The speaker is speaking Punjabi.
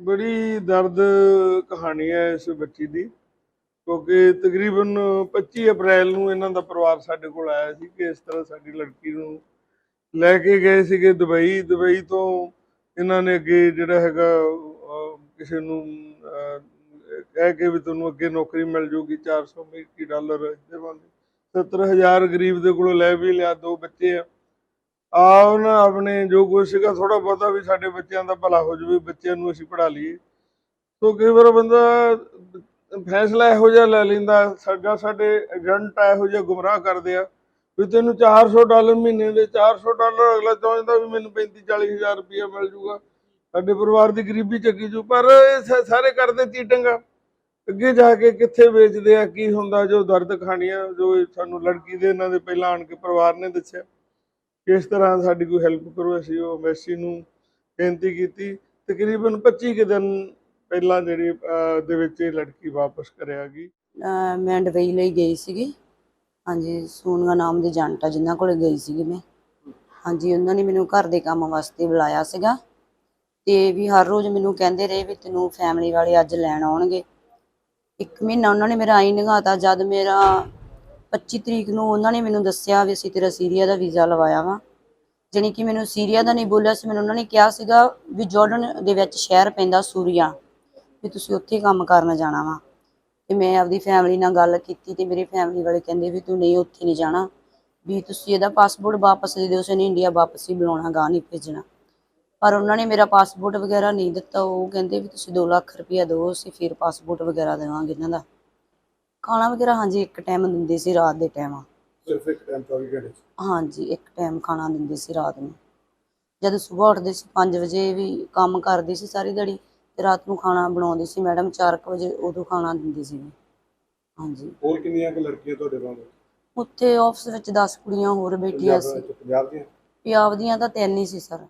ਬੜੀ ਦਰਦ ਕਹਾਣੀ ਹੈ ਇਸ ਬੱਚੀ ਦੀ, ਕਿਉਂਕਿ ਤਕਰੀਬਨ 25 ਅਪ੍ਰੈਲ ਨੂੰ ਇਹਨਾਂ ਦਾ ਪਰਿਵਾਰ ਸਾਡੇ ਕੋਲ ਆਇਆ ਸੀ ਕਿ ਇਸ ਤਰ੍ਹਾਂ ਸਾਡੀ ਲੜਕੀ ਨੂੰ ਲੈ ਕੇ ਗਏ ਸੀਗੇ ਦੁਬਈ। ਦੁਬਈ ਤੋਂ ਇਹਨਾਂ ਨੇ ਅੱਗੇ ਜਿਹੜਾ ਹੈਗਾ ਕਿਸੇ ਨੂੰ ਕਹਿ ਕੇ ਵੀ ਤੁਹਾਨੂੰ ਅੱਗੇ ਨੌਕਰੀ ਮਿਲ ਜੂਗੀ 400 ਅਮਰੀਕੀ ਡਾਲਰ ਦੇਵਾਂਗੇ 70000 ਗਰੀਬ ਦੇ ਕੋਲੋਂ ਲੈ ਵੀ ਲਿਆ ਦੋ ਬੱਚੇ ਆ। ਆ ਉਹਨਾਂ ਆਪਣੇ ਜੋ ਕੁਛ ਸੀਗਾ ਥੋੜਾ ਬਹੁਤਾ ਵੀ ਸਾਡੇ ਬੱਚਿਆਂ ਦਾ ਭਲਾ ਹੋ ਜਾਵੇ, ਬੱਚਿਆਂ ਨੂੰ ਅਸੀਂ ਪੜਾ ਲਈਏ। ਸੋ ਕਈ ਵਾਰ ਬੰਦਾ ਫੈਸਲਾ ਇਹੋ ਜਿਹਾ ਲੈ ਲੈਂਦਾ, ਸਾਡਾ ਸਾਡੇ ਏਜੰਟ ਇਹੋ ਜਿਹਾ ਗੁੰਮਰਾਹ ਕਰਦੇ ਆ ਵੀ ਤੈਨੂੰ 400 ਡਾਲਰ ਮਹੀਨੇ ਦੇ 400 ਡਾਲਰ ਅਗਲਾ ਚਾਹੁੰਦਾ ਵੀ ਮੈਨੂੰ 35 40 ਹਜ਼ਾਰ ਰੁਪਇਆ ਮਿਲ ਜੂਗਾ। ਸਾਡੇ ਪਰਿਵਾਰ ਦੀ ਗਰੀਬੀ ਚੱਕੀ ਜੂ, ਪਰ ਇਹ ਸ- ਸਾਰੇ ਕਰਦੇ ਚੀਟਿੰਗ ਆ ਅੱਗੇ ਜਾ ਕੇ ਕਿੱਥੇ ਵੇਚਦੇ ਆ, ਕੀ ਹੁੰਦਾ, ਜੋ ਦਰਦ ਕਹਾਣੀਆਂ ਜੋ ਸਾਨੂੰ ਲੜਕੀ ਦੇ ਇਹਨਾਂ ਦੇ ਪਹਿਲਾਂ ਆਣ ਕੇ ਪਰਿਵਾਰ ਨੇ ਦੱਸਿਆ। ਕਿਸ ਤਰ੍ਹਾਂ ਸਾਡੀ ਕੋਈ ਹੈਲਪ ਕਰੋ, ਅਸੀਂ ਉਹ ਐਮਬੈਸੀ ਨੂੰ ਬੇਨਤੀ ਕੀਤੀ। ਤਕਰੀਬਨ 25 ਕੁ ਦਿਨ ਪਹਿਲਾਂ ਜਿਹੜੀ ਦੇ ਵਿੱਚ ਇਹ ਲੜਕੀ ਵਾਪਸ ਕਰਿਆ ਗਈ। ਮੈਂ ਦੁਬਈ ਲਈ ਗਈ ਸੀਗੀ। ਹਾਂਜੀ, ਸੋਨੀਆ ਨਾਮ ਦੇ ਏਜੰਟ ਜਿਨ੍ਹਾਂ ਕੋਲੇ ਗਈ ਸੀਗੀ ਮੈਂ। ਹਾਂਜੀ, ਉਹਨਾਂ ਨੇ ਮੈਨੂੰ ਘਰ ਦੇ ਕੰਮ ਵਾਸਤੇ ਬੁਲਾਇਆ ਸੀਗਾ। ਤੇ ਵੀ ਹਰ ਰੋਜ਼ ਮੈਨੂੰ ਕਹਿੰਦੇ ਰਹੇ ਵੀ ਤੈਨੂੰ ਫੈਮਿਲੀ ਵਾਲੇ ਅੱਜ ਲੈਣ ਆਉਣਗੇ। ਇੱਕ ਮਹੀਨਾ ਉਹਨਾਂ ਨੇ ਮੇਰਾ ਆਈ ਨਗਾਤਾ ਜਦ ਮੇਰਾ 25 ਤਰੀਕ ਨੂੰ ਉਹਨਾਂ ਨੇ ਮੈਨੂੰ ਦੱਸਿਆ ਵੀ ਅਸੀਂ ਤੇਰਾ ਸੀਰੀਆ ਦਾ ਵੀਜ਼ਾ ਲਵਾਇਆ ਵਾ। ਜਾਣੀ ਕਿ ਮੈਨੂੰ ਸੀਰੀਆ ਦਾ ਨਹੀਂ ਬੋਲਿਆ ਸੀ, ਮੈਨੂੰ ਉਹਨਾਂ ਨੇ ਕਿਹਾ ਸੀਗਾ ਵੀ ਜਾਰਡਨ ਦੇ ਵਿੱਚ ਸ਼ਹਿਰ ਪੈਂਦਾ ਸੂਰੀਆ, ਵੀ ਤੁਸੀਂ ਉੱਥੇ ਕੰਮ ਕਰਨ ਜਾਣਾ ਵਾ। ਤੇ ਮੈਂ ਆਪਦੀ ਫੈਮਿਲੀ ਨਾਲ ਗੱਲ ਕੀਤੀ ਤੇ ਮੇਰੇ ਫੈਮਿਲੀ ਵਾਲੇ ਕਹਿੰਦੇ ਵੀ ਤੂੰ ਨਹੀਂ, ਉੱਥੇ ਨਹੀਂ ਜਾਣਾ, ਵੀ ਤੁਸੀਂ ਇਹਦਾ ਪਾਸਪੋਰਟ ਵਾਪਸ ਦੇ ਦਿਓ ਉਸਨੇ ਇੰਡੀਆ ਵਾਪਸ ਹੀ ਬੁਲਾਉਣਾ ਗਾ ਨਹੀਂ ਭੇਜਣਾ। ਪਰ ਉਹਨਾਂ ਨੇ ਮੇਰਾ ਪਾਸਪੋਰਟ ਵਗੈਰਾ ਨਹੀਂ ਦਿੱਤਾ, ਉਹ ਕਹਿੰਦੇ ਵੀ ਤੁਸੀਂ 2 ਲੱਖ ਰੁਪਇਆ ਦਿਓ, ਅਸੀਂ ਫਿਰ ਪਾਸਪੋਰਟ ਵਗੈਰਾ ਦੇਵਾਂਗੇ ਇਹਨਾਂ ਦਾ। ਖਾਣਾ ਵਗੈਰਾ ਹਾਂਜੀ ਇੱਕ ਟਾਈਮ ਦਿੰਦੇ ਸੀ ਰਾਤ ਦੇ ਟਾਈਮ ਸਿਰਫ ਇੱਕ ਟਾਈਮ 24 ਘੰਟੇ 'ਚ। ਹਾਂਜੀ ਇੱਕ ਟਾਈਮ ਖਾਣਾ ਦਿੰਦੇ ਸੀ ਰਾਤ ਨੂੰ। ਜਦ ਸਵੇਰ ਉੱਠਦੇ ਸੀ 5 ਵਜੇ ਵੀ ਕੰਮ ਕਰਦੀ ਸੀ ਸਾਰੀ ਦਿਹਾੜੀ ਤੇ ਰਾਤ ਨੂੰ ਖਾਣਾ ਬਣਾਉਂਦੀ ਸੀ ਮੈਡਮ 4 ਵਜੇ ਉਦੋਂ ਖਾਣਾ ਦਿੰਦੀ ਸੀ। ਹਾਂਜੀ। ਹੋਰ ਕਿੰਨੀਆਂ ਕੁ ਲੜਕੀਆਂ ਤੁਹਾਡੇ ਵਾਂਗ ਉੱਥੇ ਆਫਿਸ ਵਿੱਚ 10 ਕੁੜੀਆਂ ਹੋਰ ਬੈਠੀਆਂ ਪੰਜਾਬ ਸੀ। ਵਿੱਚ ਪੰਜਾਬ ਦੀਆਂ? ਪੰਜਾਬ ਦੀਆਂ ਤਾਂ ਤਿੰਨ ਹੀ ਸੀ ਸਰ।